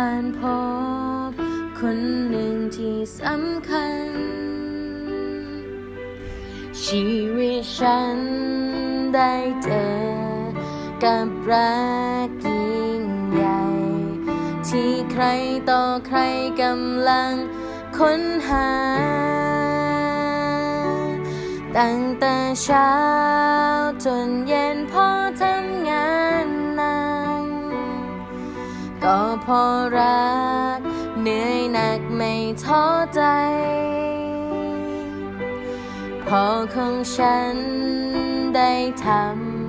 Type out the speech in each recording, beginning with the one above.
การพบ คนหนึ่งที่สำคัญ ชีวิตฉันได้เจอกับรักยิ่งใหญ่ ที่ใครต่อใครกำลังค้นหา ตั้งแต่เช้าจนเย็นพอ ก็เพอรัก เหนื่อยหนักไม่ท้อใจ พอของฉันได้ท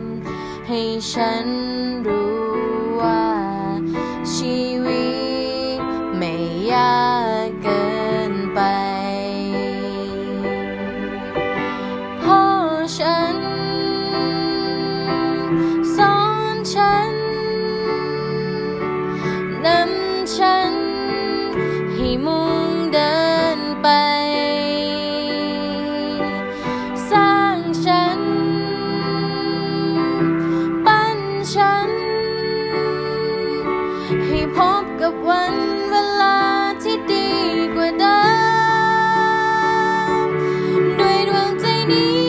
ำให้ฉันรู้ มุ่งเดินไป สร้างฉัน ปั้นฉัน ให้พบกับวันเวลาที่ดีกว่าเดิมด้วยดวงใจนี้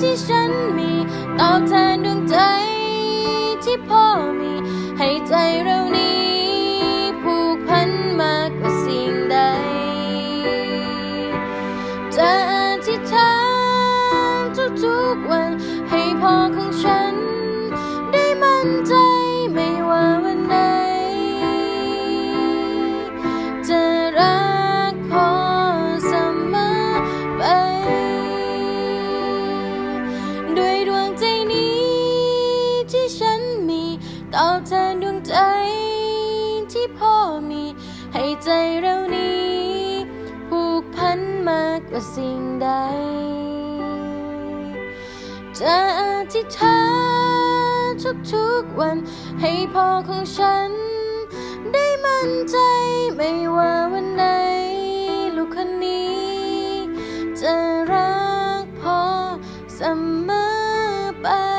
ที่ฉันมีตอบแทนดวงใจ อธิษฐานทุกๆวัน ให้พ่อของฉัน ได้มั่นใจไม่ว่าวันไหน จะรักพ่อเสมอไป ด้วยดวงใจนี้ที่ฉันมีตอบแทนดวงใจที่พ่อมีให้ใจเรา ว่าสิ่งใด จะอธิษฐานทุกๆวัน ให้พ่อของฉัน ได้มั่นใจไม่ว่าวันไหน ลูกคนนี้ จะรักพ่อเสมอไป